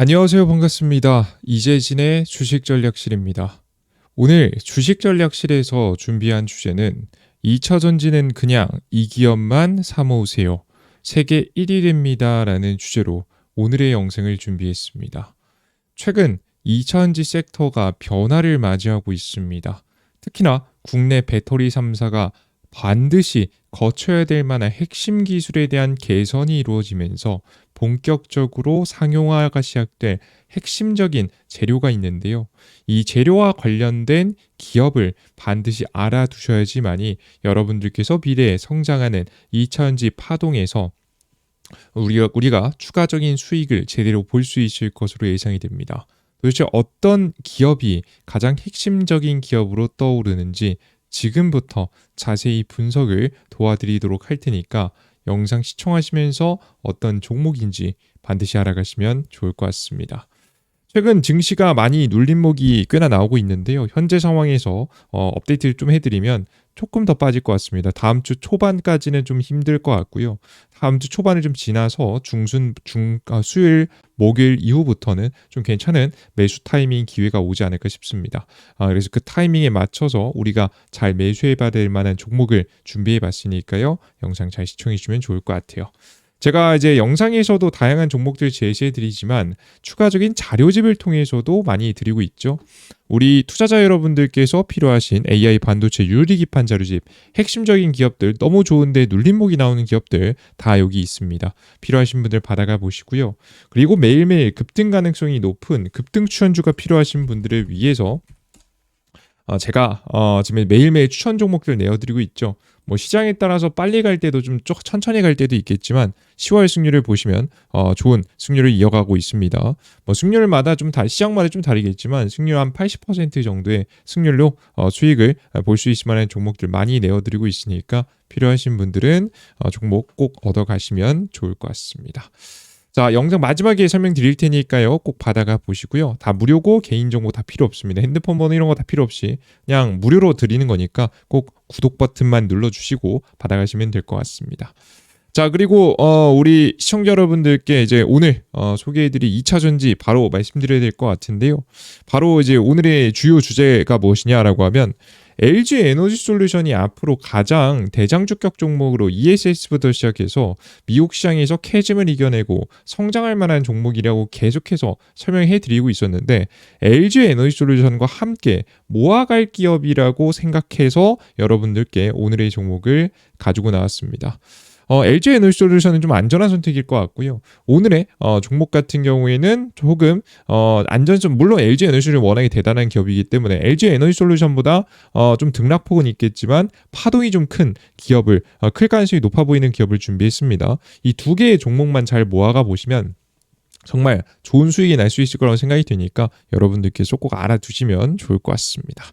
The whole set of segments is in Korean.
안녕하세요. 반갑습니다. 이재진의 주식 전략실입니다. 오늘 주식 전략실에서 준비한 주제는 2차 전지는 그냥 이 기업만 사모으세요. 세계 1위입니다. 라는 주제로 오늘의 영상을 준비했습니다. 최근 2차 전지 섹터가 변화를 맞이하고 있습니다. 특히나 국내 배터리 3사가 반드시 거쳐야 될 만한 핵심 기술에 대한 개선이 이루어지면서 본격적으로 상용화가 시작될 핵심적인 재료가 있는데요. 이 재료와 관련된 기업을 반드시 알아두셔야지만이 여러분들께서 미래에 성장하는 2차전지 파동에서 우리가, 우리가 추가적인 수익을 제대로 볼 수 있을 것으로 예상이 됩니다. 도대체 어떤 기업이 가장 핵심적인 기업으로 떠오르는지 지금부터 자세히 분석을 도와드리도록 할 테니까 영상 시청하시면서 어떤 종목인지 반드시 알아가시면 좋을 것 같습니다. 최근 증시가 많이 눌림목이 꽤나 나오고 있는데요. 현재 상황에서 어, 업데이트를 좀 해드리면 조금 더 빠질 것 같습니다. 다음 주 초반까지는 좀 힘들 것 같고요. 다음 주 초반을 좀 지나서 중순 중 아, 수요일 목요일 이후부터는 좀 괜찮은 매수 타이밍 기회가 오지 않을까 싶습니다. 아, 그래서 그 타이밍에 맞춰서 우리가 잘 매수해봐야 될 만한 종목을 준비해봤으니까요. 영상 잘 시청해주시면 좋을 것 같아요. 제가 이제 영상에서도 다양한 종목들 제시해 드리지만 추가적인 자료집을 통해서도 많이 드리고 있죠. 우리 투자자 여러분들께서 필요하신 AI 반도체 유리기판 자료집, 핵심적인 기업들, 너무 좋은데 눌림목이 나오는 기업들 다 여기 있습니다. 필요하신 분들 받아가 보시고요. 그리고 매일매일 급등 가능성이 높은 급등 추천주가 필요하신 분들을 위해서 어, 제가 어, 지금 매일매일 추천 종목들 내어드리고 있죠. 뭐 시장에 따라서 빨리 갈 때도 좀 천천히 갈 때도 있겠지만 10월 승률을 보시면 어, 좋은 승률을 이어가고 있습니다. 뭐 승률마다 좀 다, 시장마다 좀 다르겠지만 승률 한 80% 정도의 승률로 어, 수익을 볼 수 있을 만한 종목들 많이 내어드리고 있으니까 필요하신 분들은 어, 종목 꼭 얻어 가시면 좋을 것 같습니다. 자, 영상 마지막에 설명드릴 테니까요. 꼭 받아가 보시고요. 다 무료고 개인정보 다 필요 없습니다. 핸드폰 번호 이런 거 다 필요 없이 그냥 무료로 드리는 거니까 꼭 구독 버튼만 눌러주시고 받아가시면 될 것 같습니다. 자, 그리고 어, 우리 시청자 여러분들께 이제 오늘 어, 소개해드릴 2차 전지 바로 말씀드려야 될 것 같은데요. 바로 이제 오늘의 주요 주제가 무엇이냐라고 하면 LG 에너지 솔루션이 앞으로 가장 대장주격 종목으로 ESS부터 시작해서 미국 시장에서 캐즘을 이겨내고 성장할 만한 종목이라고 계속해서 설명해 드리고 있었는데 LG 에너지 솔루션과 함께 모아갈 기업이라고 생각해서 여러분들께 오늘의 종목을 가지고 나왔습니다. 어, LG 에너지 솔루션은 좀 안전한 선택일 것 같고요. 오늘의 어, 종목 같은 경우에는 조금 어, 안전성 물론 LG 에너지는 워낙에 대단한 기업이기 때문에 LG 에너지 솔루션보다 어, 좀 등락폭은 있겠지만 파동이 좀 큰 기업을 어, 클 가능성이 높아 보이는 기업을 준비했습니다. 이 두 개의 종목만 잘 모아가 보시면 정말 좋은 수익이 날 수 있을 거라고 생각이 되니까 여러분들께서 꼭 알아두시면 좋을 것 같습니다.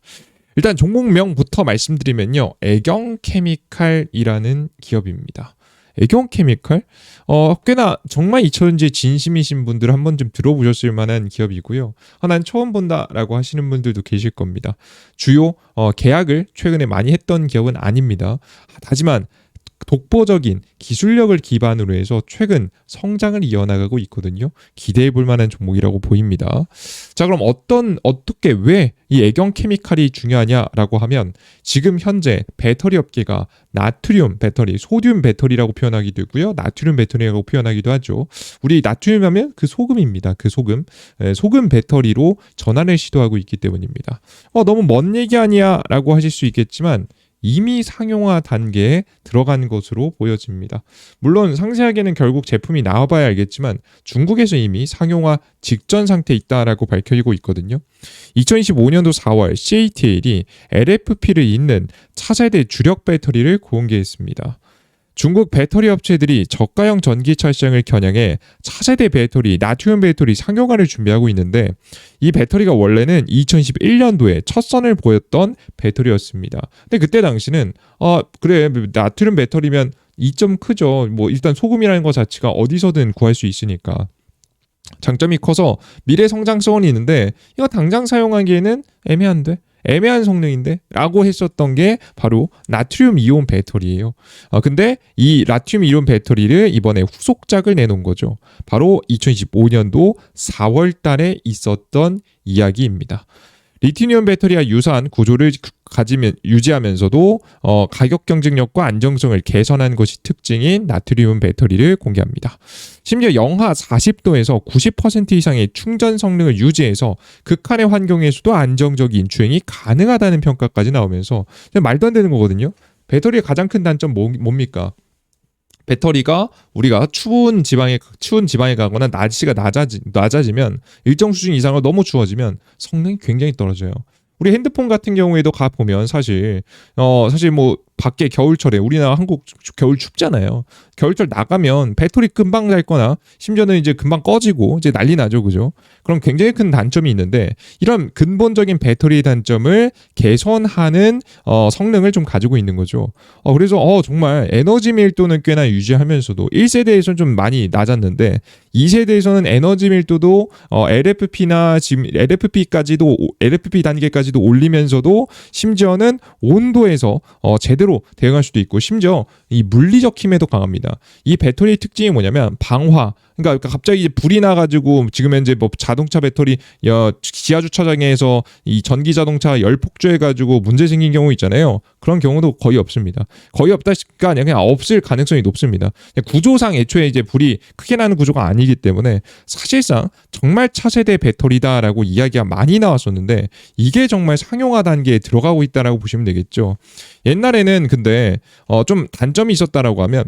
일단 종목명부터 말씀드리면요. 애경 케미칼이라는 기업입니다. 애경 케미칼 어 꽤나 정말 이천지 진심이신 분들 한 번쯤 들어보셨을 만한 기업이고요. 아, 난 처음 본다라고 하시는 분들도 계실 겁니다. 주요 어, 계약을 최근에 많이 했던 기업은 아닙니다. 하지만 독보적인 기술력을 기반으로 해서 최근 성장을 이어나가고 있거든요. 기대해 볼 만한 종목이라고 보입니다. 자, 그럼 어떤 어떻게 왜 이 애경 케미칼이 중요하냐라고 하면 지금 현재 배터리 업계가 나트륨 배터리, 소듐 배터리라고 표현하기도 되고요. 나트륨 배터리라고 표현하기도 하죠. 우리 나트륨 하면 그 소금입니다. 그 소금. 소금 배터리로 전환을 시도하고 있기 때문입니다. 어, 너무 먼 얘기 아니야라고 하실 수 있겠지만 이미 상용화 단계에 들어간 것으로 보여집니다. 물론 상세하게는 결국 제품이 나와봐야 알겠지만 중국에서 이미 상용화 직전 상태에 있다라고 밝혀지고 있거든요. 2025년도 4월 CATL이 LFP를 잇는 차세대 주력 배터리를 공개했습니다. 중국 배터리 업체들이 저가형 전기차 시장을 겨냥해 차세대 배터리, 나트륨 배터리 상용화를 준비하고 있는데 이 배터리가 원래는 2011년도에 첫 선을 보였던 배터리였습니다. 근데 그때 당시는 어 그래 나트륨 배터리면 이점 크죠. 뭐 일단 소금이라는 것 자체가 어디서든 구할 수 있으니까 장점이 커서 미래 성장성은 있는데 이거 당장 사용하기에는 애매한데 애매한 성능인데 라고 했었던 게 바로 나트륨 이온 배터리예요. 아, 근데 이 나트륨 이온 배터리를 이번에 후속작을 내놓은 거죠. 바로 2025년도 4월 달에 있었던 이야기입니다. 리튬이온 배터리와 유사한 구조를 가지면 유지하면서도 어, 가격 경쟁력과 안정성을 개선한 것이 특징인 나트륨 배터리를 공개합니다. 심지어 영하 40도에서 90% 이상의 충전 성능을 유지해서 극한의 환경에서도 안정적인 주행이 가능하다는 평가까지 나오면서 말도 안 되는 거거든요. 배터리의 가장 큰 단점 뭐, 뭡니까? 배터리가 우리가 추운 지방에 추운 지방에 가거나 날씨가 낮아지, 낮아지면 일정 수준 이상으로 너무 추워지면 성능이 굉장히 떨어져요. 우리 핸드폰 같은 경우에도 가 보면 사실 어 사실 뭐 밖에 겨울철에 우리나라 한국 겨울 춥잖아요. 겨울철 나가면 배터리 금방 닳거나 심지어는 이제 금방 꺼지고 이제 난리 나죠. 그죠? 그럼 굉장히 큰 단점이 있는데 이런 근본적인 배터리 단점을 개선하는 어, 성능을 좀 가지고 있는 거죠. 어, 그래서 어, 정말 에너지 밀도는 꽤나 유지하면서도 1세대에서는 좀 많이 낮았는데 2세대에서는 에너지 밀도도 어, LFP나 지금 LFP까지도 LFP 단계까지도 올리면서도 심지어는 온도에서 어, 제대로 대응할 수도 있고 심지어 이 물리적 힘에도 강합니다. 이 배터리의 특징이 뭐냐면 방화 그러니까 갑자기 이제 불이 나가지고 지금 현재 뭐 자동차 배터리 지하 주차장에서 이 전기 자동차 열 폭주해가지고 문제 생긴 경우 있잖아요. 그런 경우도 거의 없습니다. 거의 없다시가 아니라 그냥 없을 가능성이 높습니다. 구조상 애초에 이제 불이 크게 나는 구조가 아니기 때문에 사실상 정말 차세대 배터리다라고 이야기가 많이 나왔었는데 이게 정말 상용화 단계에 들어가고 있다라고 보시면 되겠죠. 옛날에는 근데 어 좀 단점이 있었다라고 하면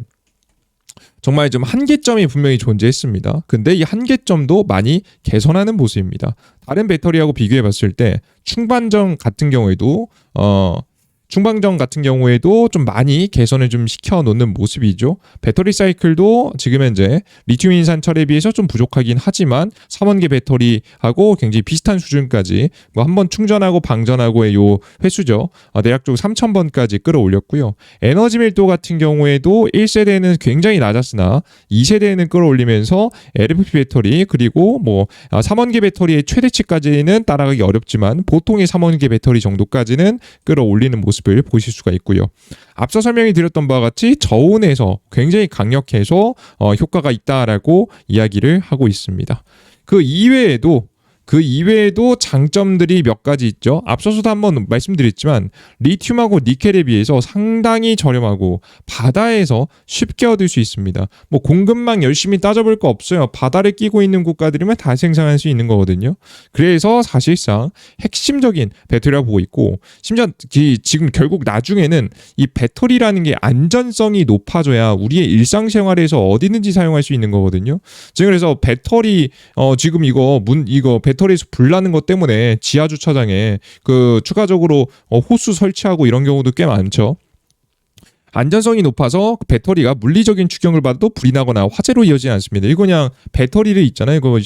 정말 좀 한계점이 분명히 존재했습니다. 근데 이 한계점도 많이 개선하는 모습입니다. 다른 배터리하고 비교해 봤을 때 충반전 같은 경우에도 어 중방전 같은 경우에도 좀 많이 개선을 좀 시켜 놓는 모습이죠. 배터리 사이클도 지금 현재 리튬 인산 철에 비해서 좀 부족하긴 하지만 3원계 배터리하고 굉장히 비슷한 수준까지 뭐 한 번 충전하고 방전하고의 요 횟수죠. 어, 대략적으로 3,000번까지 끌어올렸고요. 에너지 밀도 같은 경우에도 1세대는 굉장히 낮았으나 2세대에는 끌어올리면서 LFP 배터리 그리고 뭐 3원계 아, 배터리의 최대치까지는 따라가기 어렵지만 보통의 3원계 배터리 정도까지는 끌어올리는 모습 모습을 보실 수가 있고요. 앞서 설명이 드렸던 바와 같이 저온에서 굉장히 강력해서 어, 효과가 있다라고 이야기를 하고 있습니다. 그 이외에도 그 이외에도 장점들이 몇 가지 있죠. 앞서서도 한번 말씀드렸지만 리튬하고 니켈에 비해서 상당히 저렴하고 바다에서 쉽게 얻을 수 있습니다. 뭐 공급망 열심히 따져볼 거 없어요. 바다를 끼고 있는 국가들이면 다 생산할 수 있는 거거든요. 그래서 사실상 핵심적인 배터리라고 보고 있고 심지어 지금 결국 나중에는 이 배터리라는 게 안전성이 높아져야 우리의 일상생활에서 어디든지 사용할 수 있는 거거든요. 지금 그래서 배터리 어 지금 이거 문 이거 배 배터리에서 불 나는 것 때문에 지하 주차장에 그 추가적으로 어, 호수 설치하고 이런 경우도 꽤 많죠. 안전성이 높아서 그 배터리가 물리적인 추경을 받아도 불이 나거나 화재로 이어지지 않습니다. 이거 그냥 배터리를 있잖아요. 이거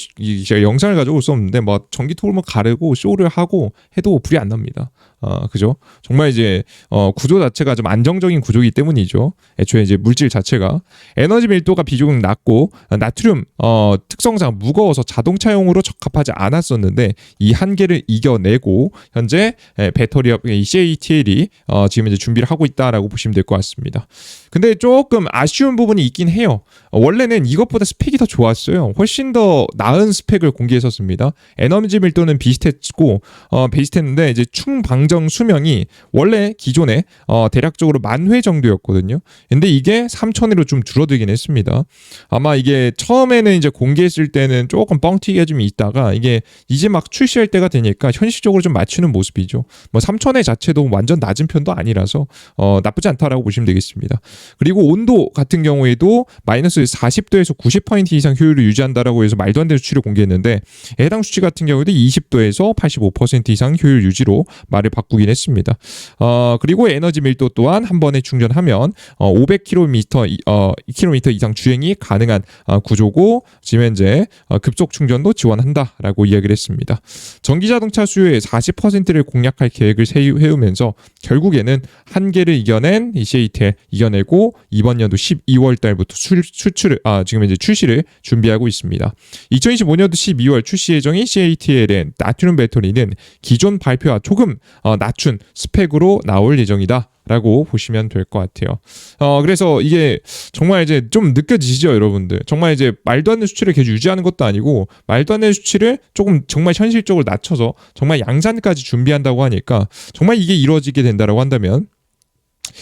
제가 영상을 가져올 수 없는데 뭐 전기 톱을 뭐 가르고 쇼를 하고 해도 불이 안 납니다. 어, 그죠? 정말 이제 어, 구조 자체가 좀 안정적인 구조이기 때문이죠. 애초에 이제 물질 자체가 에너지 밀도가 비교적 낮고 어, 나트륨 어, 특성상 무거워서 자동차용으로 적합하지 않았었는데 이 한계를 이겨내고 현재 배터리 이 CATL이 어, 지금 이제 준비를 하고 있다라고 보시면 될 것 같습니다. 근데 조금 아쉬운 부분이 있긴 해요. 어, 원래는 이것보다 스펙이 더 좋았어요. 훨씬 더 나은 스펙을 공개했었습니다. 에너지 밀도는 비슷했고 어, 비슷했는데 이제 충방정 수명이 원래 기존에 어, 대략적으로 만 회 정도였거든요. 근데 이게 3천회로 좀 줄어들긴 했습니다. 아마 이게 처음에는 이제 공개했을 때는 조금 뻥튀기가 좀 있다가 이게 이제 막 출시할 때가 되니까 현실적으로 좀 맞추는 모습이죠. 뭐 3천회 자체도 완전 낮은 편도 아니라서 어, 나쁘지 않다라고 보시면 되겠습니다. 그리고 온도 같은 경우에도 마이너스 40도에서 90% 이상 효율을 유지한다라고 해서 말도 안 되는 수치를 공개했는데 해당 수치 같은 경우에도 20도에서 85% 이상 효율 유지로 말을 바꾸긴 했습니다. 어, 그리고 에너지 밀도 또한 한 번에 충전하면 어, 500km 어, km 이상 주행이 가능한 어, 구조고 지금 현재 어, 급속 충전도 지원한다라고 이야기를 했습니다. 전기 자동차 수요의 40%를 공략할 계획을 세우면서 결국에는 한계를 이겨낸 이 CATL 이겨내고 이번 연도 12월 달부터 출, 추출을 아 지금 이제 출시를 준비하고 있습니다. 2025년도 12월 출시 예정인 CATL의 나트륨 배터리는 기존 발표와 조금 어, 낮춘 스펙으로 나올 예정이다. 라고 보시면 될 것 같아요. 어, 그래서 이게 정말 이제 좀 느껴지시죠, 여러분들? 정말 이제 말도 안 되는 수치를 계속 유지하는 것도 아니고, 말도 안 되는 수치를 조금 정말 현실적으로 낮춰서 정말 양산까지 준비한다고 하니까, 정말 이게 이루어지게 된다라고 한다면,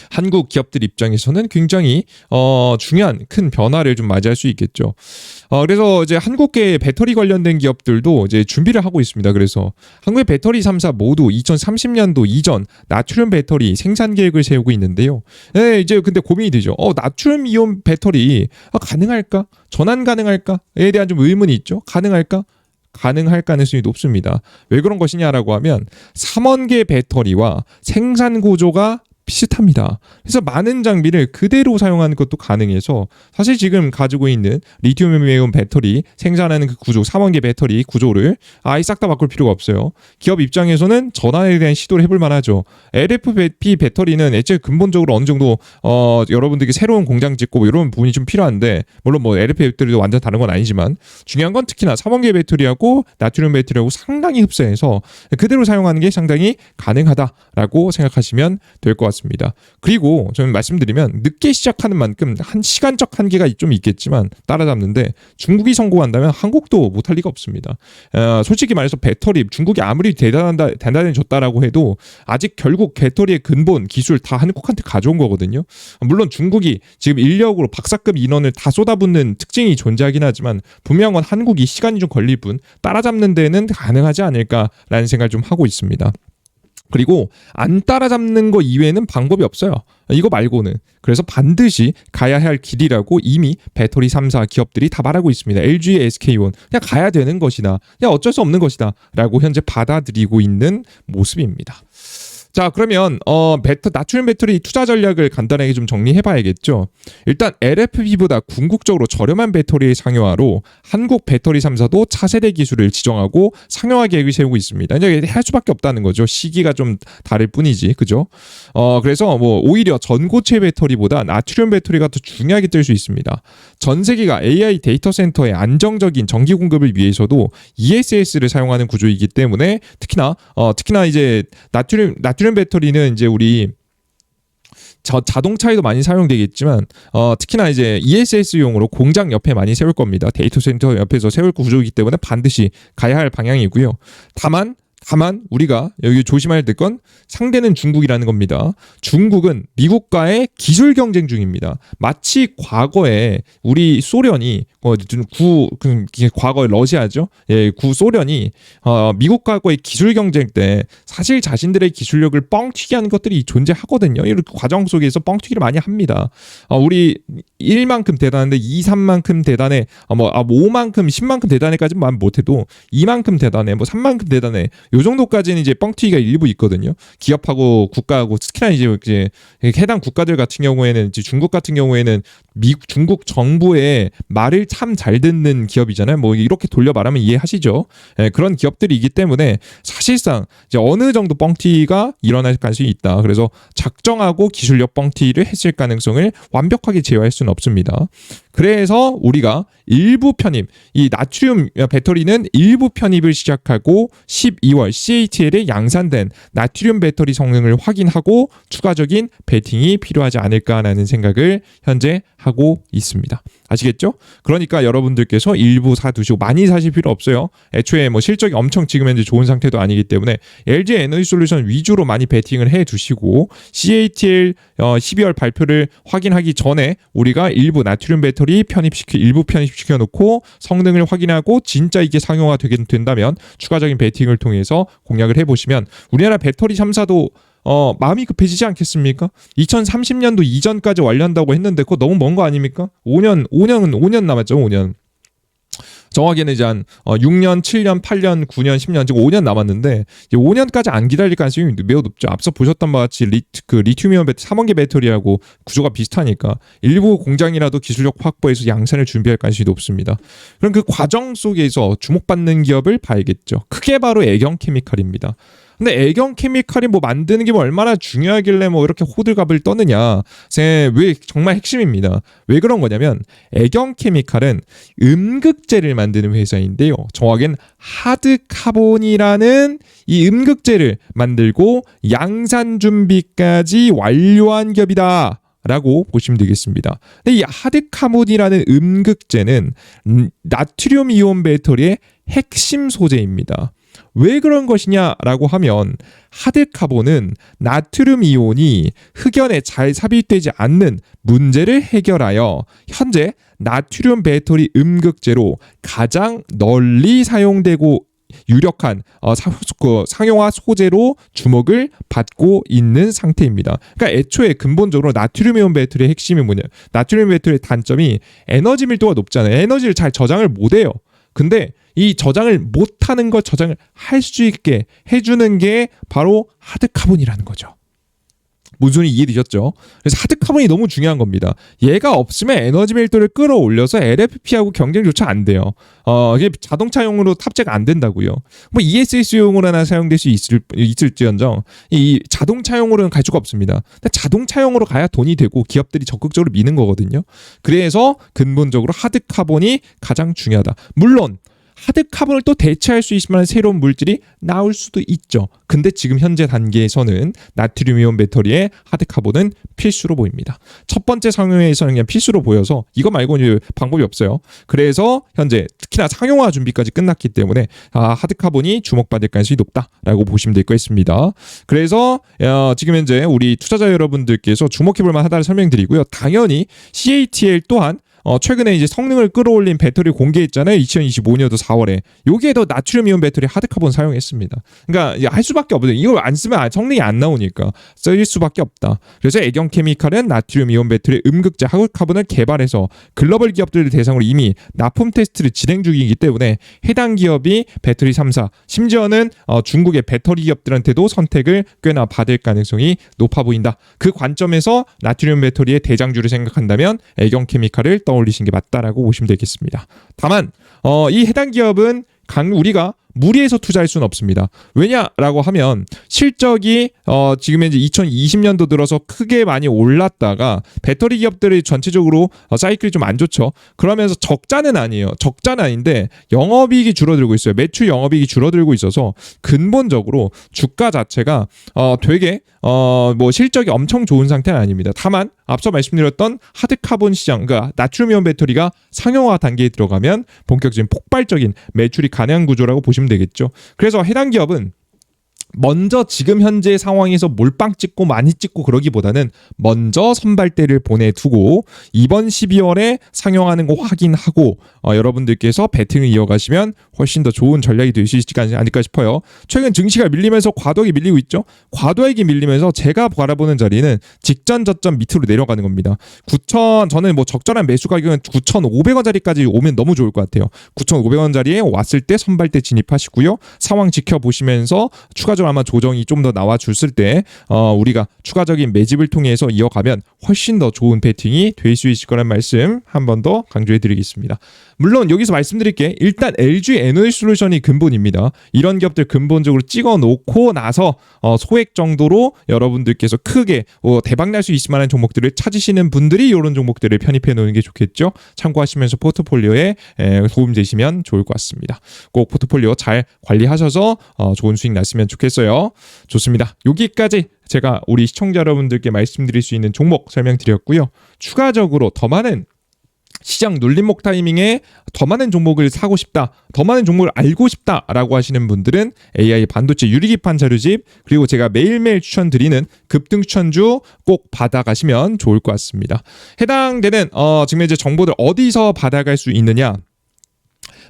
한국 기업들 입장에서는 굉장히 어, 중요한 큰 변화를 좀 맞이할 수 있겠죠. 어, 그래서 이제 한국계 배터리 관련된 기업들도 이제 준비를 하고 있습니다. 그래서 한국의 배터리 3사 모두 2030년도 이전 나트륨 배터리 생산 계획을 세우고 있는데요. 예, 이제 근데 고민이 되죠. 어, 나트륨 이온 배터리 아, 가능할까? 전환 가능할까?에 대한 좀 의문이 있죠. 가능할까? 가능할 가능성이 높습니다. 왜 그런 것이냐라고 하면 3원계 배터리와 생산 구조가 비슷합니다. 그래서 많은 장비를 그대로 사용하는 것도 가능해서 사실 지금 가지고 있는 리튬이온 배터리 생산하는 그 구조, 3원계 배터리 구조를 아예 싹 다 바꿀 필요가 없어요. 기업 입장에서는 전환에 대한 시도를 해볼 만하죠. LFP 배터리는 애초에 근본적으로 어느 정도 어, 여러분들께 새로운 공장 짓고 뭐 이런 부분이 좀 필요한데 물론 뭐 LFP 배터리도 완전 다른 건 아니지만 중요한 건 특히나 3원계 배터리하고 나트륨 배터리하고 상당히 흡사해서 그대로 사용하는 게 상당히 가능하다라고 생각하시면 될 것 같습니다. 같습니다. 그리고 저는 말씀드리면 늦게 시작하는 만큼 한 시간적 한계가 좀 있겠지만 따라잡는데 중국이 성공한다면 한국도 못할 리가 없습니다. 어, 솔직히 말해서 배터리 중국이 아무리 대단하다 대단해졌다라고 해도 아직 결국 배터리의 근본 기술 다 한국한테 가져온 거거든요. 물론 중국이 지금 인력으로 박사급 인원을 다 쏟아붓는 특징이 존재하긴 하지만 분명한 한국이 시간이 좀 걸릴 뿐 따라잡는 데는 가능하지 않을까라는 생각을 좀 하고 있습니다. 그리고 안 따라잡는 거 이외에는 방법이 없어요. 이거 말고는. 그래서 반드시 가야 할 길이라고 이미 배터리 3사 기업들이 다 말하고 있습니다. LG, SK온. 그냥 가야 되는 것이다. 그냥 어쩔 수 없는 것이다. 라고 현재 받아들이고 있는 모습입니다. 자, 그러면 어 배터 나트륨 배터리 투자 전략을 간단하게 좀 정리해 봐야겠죠. 일단 LFP보다 궁극적으로 저렴한 배터리의 상용화로 한국 배터리 3사도 차세대 기술을 지정하고 상용화 계획을 세우고 있습니다. 이제 할 수밖에 없다는 거죠. 시기가 좀 다를 뿐이지. 그죠? 어 그래서 뭐 오히려 전고체 배터리보다 나트륨 배터리가 더 중요하게 뜰 수 있습니다. 전 세계가 AI 데이터 센터의 안정적인 전기 공급을 위해서도 ESS를 사용하는 구조이기 때문에 특히나 어 특히나 이제 나트륨 나 나트륨 배터리는 이제 우리 저 자동차에도 많이 사용되겠지만 어, 특히나 이제 ESS용으로 공장 옆에 많이 세울 겁니다. 데이터 센터 옆에서 세울 구조이기 때문에 반드시 가야 할 방향이고요. 다만 다만 우리가 여기 조심해야 될 건 상대는 중국이라는 겁니다. 중국은 미국과의 기술 경쟁 중입니다. 마치 과거에 우리 소련이 어, 구 그, 과거의 러시아죠. 예, 구 소련이 어, 미국과의 기술 경쟁 때 사실 자신들의 기술력을 뻥튀기 하는 것들이 존재하거든요. 이런 과정 속에서 뻥튀기를 많이 합니다. 어, 우리 1만큼 대단한데 2, 3만큼 대단해. 어, 뭐 아, 5만큼, 10만큼 대단해까지만 못해도 2만큼 대단해. 뭐 3만큼 대단해. 요 정도까지는 이제 뻥튀기가 일부 있거든요. 기업하고 국가하고 특히나 이제, 이제 해당 국가들 같은 경우에는 이제 중국 같은 경우에는 미국 중국 정부의 말을 참 잘 듣는 기업이잖아요. 뭐 이렇게 돌려 말하면 이해하시죠. 예, 그런 기업들이기 때문에 사실상 이제 어느 정도 뻥튀기가 일어날 가능성이 있다. 그래서 작정하고 기술력 뻥튀기를 했을 가능성을 완벽하게 제어할 수는 없습니다. 그래서 우리가 일부 편입, 이 나트륨 배터리는 일부 편입을 시작하고 12월 CATL에 양산된 나트륨 배터리 성능을 확인하고 추가적인 베팅이 필요하지 않을까라는 생각을 현재 하고 있습니다. 아시겠죠? 그러니까 여러분들께서 일부 사두시고 많이 사실 필요 없어요. 애초에 뭐 실적이 엄청 지금 현재 좋은 상태도 아니기 때문에 LG 에너지 솔루션 위주로 많이 베팅을 해 두시고 CATL 어 12월 발표를 확인하기 전에 우리가 일부 나트륨 배터리 편입시켜 일부 편입시켜 놓고 성능을 확인하고 진짜 이게 상용화 되게 된다면 추가적인 베팅을 통해서 공략을 해 보시면 우리나라 배터리 3사도 어, 마음이 급해지지 않겠습니까? 2030년도 이전까지 완료한다고 했는데 그거 너무 먼 거 아닙니까? 5년, 5년은 5년 남았죠, 5년. 정확히는 이제 한 6년, 어, 7년, 8년, 9년, 10년 지금 5년 남았는데 이제 5년까지 안 기다릴 가능성이 매우 높죠. 앞서 보셨던 바와 같이 리, 그 리튬이온 배터리, 3원계 배터리하고 구조가 비슷하니까 일부 공장이라도 기술력 확보해서 양산을 준비할 가능성이 높습니다. 그럼 그 과정 속에서 주목받는 기업을 봐야겠죠. 크게 바로 애경 케미칼입니다. 근데 애경 케미칼이 뭐 만드는 게 뭐 얼마나 중요하길래 뭐 이렇게 호들갑을 떠느냐. 세- 왜 정말 핵심입니다. 왜 그런 거냐면 애경 케미칼은 음극제를 만드는 회사인데요. 정확히는 하드 카본이라는 이 음극제를 만들고 양산 준비까지 완료한 기업이다. 라고 보시면 되겠습니다. 근데 이 하드카본이라는 음극제는 음, 나트륨 이온 배터리의 핵심 소재입니다. 왜 그런 것이냐라고 하면 하드카본은 나트륨 이온이 흑연에 잘 삽입되지 않는 문제를 해결하여 현재 나트륨 배터리 음극제로 가장 널리 사용되고 유력한 어, 사, 그 상용화 소재로 주목을 받고 있는 상태입니다. 그러니까 애초에 근본적으로 나트륨 이온 배터리의 핵심이 뭐냐? 나트륨 배터리의 단점이 에너지 밀도가 높잖아요. 에너지를 잘 저장을 못해요. 근데 이 저장을 못하는 걸 저장을 할 수 있게 해주는 게 바로 하드카본이라는 거죠. 소리 이해되셨죠? 그래서 하드카본이 너무 중요한 겁니다. 얘가 없으면 에너지 밀도를 끌어올려서 LFP하고 경쟁조차 안 돼요. 어, 이게 자동차용으로 탑재가 안 된다고요. 뭐 ESS용으로나 사용될 수 있을, 있을지언정 이 자동차용으로는 갈 수가 없습니다. 자동차용으로 가야 돈이 되고 기업들이 적극적으로 미는 거거든요. 그래서 근본적으로 하드카본이 가장 중요하다. 물론 하드 카본을 또 대체할 수 있을 만한 새로운 물질이 나올 수도 있죠. 근데 지금 현재 단계에서는 나트륨 이온 배터리의 하드 카본은 필수로 보입니다. 첫 번째 상용화에서는 그냥 필수로 보여서 이거 말고는 방법이 없어요. 그래서 현재 특히나 상용화 준비까지 끝났기 때문에 아, 하드 카본이 주목받을 가능성이 높다라고 보시면 될 것 같습니다. 그래서 어, 지금 현재 우리 투자자 여러분들께서 주목해볼 만하다를 설명드리고요. 당연히 CATL 또한 어, 최근에 이제 성능을 끌어올린 배터리 공개했잖아요. 2025년도 4월에. 여기에도 나트륨 이온 배터리 하드카본 사용했습니다. 그러니까 할 수밖에 없어요. 이걸 안 쓰면 아- 성능이 안 나오니까 쓰일 수밖에 없다. 그래서 애경 케미칼은 나트륨 이온 배터리 음극제 하드카본을 개발해서 글로벌 기업들을 대상으로 이미 납품 테스트를 진행 중이기 때문에 해당 기업이 배터리 3사 심지어는 어, 중국의 배터리 기업들한테도 선택을 꽤나 받을 가능성이 높아 보인다. 그 관점에서 나트륨 배터리의 대장주를 생각한다면 애경 케미칼을 떠올리신 게 맞다라고 보시면 되겠습니다. 다만 어, 이 해당 기업은 강 우리가 무리해서 투자할 수는 없습니다. 왜냐라고 하면 실적이 어, 지금 현재 2020년도 들어서 크게 많이 올랐다가 배터리 기업들이 전체적으로 어, 사이클이 좀 안 좋죠. 그러면서 적자는 아니에요. 적자는 아닌데 영업이익이 줄어들고 있어요. 매출 영업이익이 줄어들고 있어서 근본적으로 주가 자체가 어, 되게 어, 뭐 실적이 엄청 좋은 상태는 아닙니다. 다만 앞서 말씀드렸던 하드 카본 시장, 그러니까 나트륨이온 배터리가 상용화 단계에 들어가면 본격적인 폭발적인 매출이 가능한 구조라고 보시면 되겠죠. 그래서 해당 기업은 먼저 지금 현재 상황에서 몰빵 찍고 많이 찍고 그러기보다는 먼저 선발대를 보내두고 이번 12월에 상영하는 거 확인하고 어, 여러분들께서 배팅을 이어가시면 훨씬 더 좋은 전략이 될 수 있지 않을까 싶어요. 최근 증시가 밀리면서 과도하게 밀리고 있죠. 과도하게 밀리면서 제가 바라보는 자리는 직전 저점 밑으로 내려가는 겁니다. 9천 저는 뭐 적절한 매수 가격은 9,500원짜리까지 오면 너무 좋을 것 같아요. 9,500원짜리에 왔을 때 선발대 진입하시고요. 상황 지켜보시면서 추가 적으로 아마 조정이 좀 더 나와 줬을 때 어, 우리가 추가적인 매집을 통해서 이어가면 훨씬 더 좋은 배팅이 될 수 있을 거란 말씀 한 번 더 강조해 드리겠습니다. 물론 여기서 말씀드릴 게 일단 LG 에너지 솔루션이 근본입니다. 이런 기업들 근본적으로 찍어 놓고 나서 어, 소액 정도로 여러분들께서 크게 어, 대박 날 수 있을 만한 종목들을 찾으시는 분들이 이런 종목들을 편입해 놓는 게 좋겠죠. 참고하시면서 포트폴리오에 에, 도움 되시면 좋을 것 같습니다. 꼭 포트폴리오 잘 관리하셔서 어, 좋은 수익 났으면 좋겠 어요. 좋습니다. 여기까지 제가 우리 시청자 여러분들께 말씀드릴 수 있는 종목 설명드렸고요. 추가적으로 더 많은 시장 눌림목 타이밍에 더 많은 종목을 사고 싶다, 더 많은 종목을 알고 싶다라고 하시는 분들은 AI 반도체 유리기판 자료집 그리고 제가 매일매일 추천드리는 급등 추천주 꼭 받아가시면 좋을 것 같습니다. 해당되는 어, 지금 이제 정보들 어디서 받아갈 수 있느냐?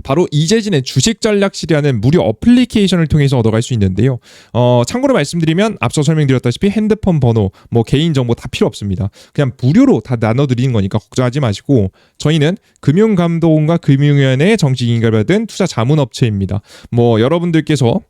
바로 이재진의 주식 전략실이라는 무료 어플리케이션을 통해서 얻어갈 수 있는데요. 어, 참고로 말씀드리면 앞서 설명드렸다시피 핸드폰 번호, 뭐 개인 정보 다 필요 없습니다. 그냥 무료로 다 나눠드리는 거니까 걱정하지 마시고 저희는 금융감독원과 금융위원회 정식 인가를 받은 투자 자문업체입니다. 뭐 여러분들께서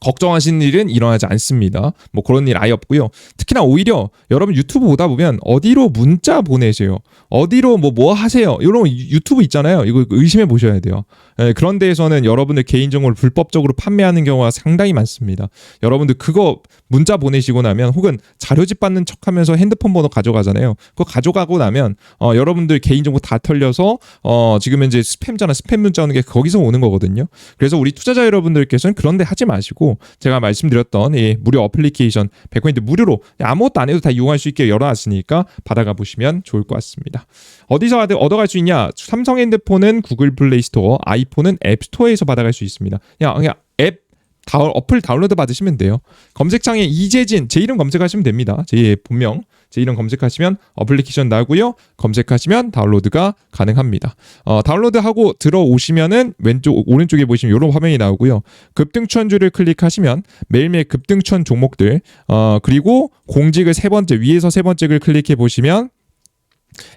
걱정하시는 일은 일어나지 않습니다. 뭐 그런 일 아예 없고요. 특히나 오히려 여러분 유튜브 보다 보면 어디로 문자 보내세요. 어디로 뭐뭐 하세요. 이런 유튜브 있잖아요. 이거 의심해 보셔야 돼요. 예, 그런 데에서는 여러분들 개인정보를 불법적으로 판매하는 경우가 상당히 많습니다. 여러분들 그거 문자 보내시고 나면 혹은 자료집 받는 척 하면서 핸드폰 번호 가져가잖아요. 그거 가져가고 나면 어, 여러분들 개인정보 다 털려서 어, 지금 현재 스팸자나 스팸 문자 오는 게 거기서 오는 거거든요. 그래서 우리 투자자 여러분들께서는 그런 데 하지 마시고 제가 말씀드렸던 이 무료 어플리케이션 100포인트 무료로 아무것도 안 해도 다 이용할 수 있게 열어놨으니까 받아가 보시면 좋을 것 같습니다. 어디서 얻- 얻어갈 수 있냐? 삼성 핸드폰은 구글 플레이 스토어, 아이폰은 앱 스토어에서 받아갈 수 있습니다. 그냥, 그냥 앱 다운, 어플 다운로드 받으시면 돼요. 검색창에 이재진 제 이름 검색하시면 됩니다. 제 본명 제 이름 검색하시면 어플리케이션 나고요. 검색하시면 다운로드가 가능합니다. 어, 다운로드하고 들어오시면은 왼쪽 오른쪽에 보시면 이런 화면이 나오고요. 급등추천주를 클릭하시면 매일매일 급등추천 종목들 어, 그리고 공직을 세 번째 위에서 세 번째를 클릭해 보시면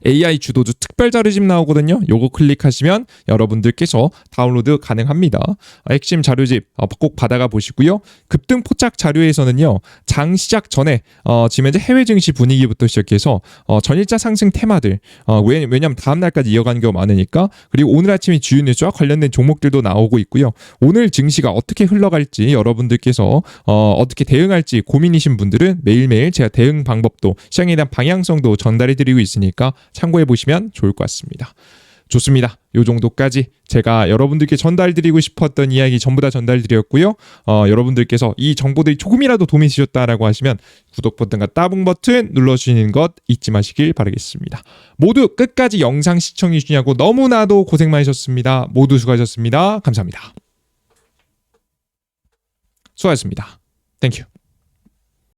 AI 주도주 특별 자료집 나오거든요. 요거 클릭하시면 여러분들께서 다운로드 가능합니다. 어, 핵심 자료집 어, 꼭 받아가 보시고요. 급등 포착 자료에서는요. 장 시작 전에 어, 지금 현재 해외 증시 분위기부터 시작해서 어, 전일자 상승 테마들 어, 왜, 왜냐하면 다음 날까지 이어가는 경우가 많으니까 그리고 오늘 아침에 주요 뉴스와 관련된 종목들도 나오고 있고요. 오늘 증시가 어떻게 흘러갈지 여러분들께서 어, 어떻게 대응할지 고민이신 분들은 매일매일 제가 대응 방법도 시장에 대한 방향성도 전달해 드리고 있으 니까 참고해 보시면 좋을 것 같습니다. 좋습니다. 요 정도까지 제가 여러분들께 전달드리고 싶었던 이야기 전부 다 전달드렸고요. 어, 여러분들께서 이 정보들이 조금이라도 도움이 되셨다라고 하시면 구독 버튼과 따봉 버튼 눌러주시는 것 잊지 마시길 바라겠습니다. 모두 끝까지 영상 시청해 주시냐고 너무나도 고생 많으셨습니다. 모두 수고하셨습니다. 감사합니다. 수고하셨습니다. 땡큐.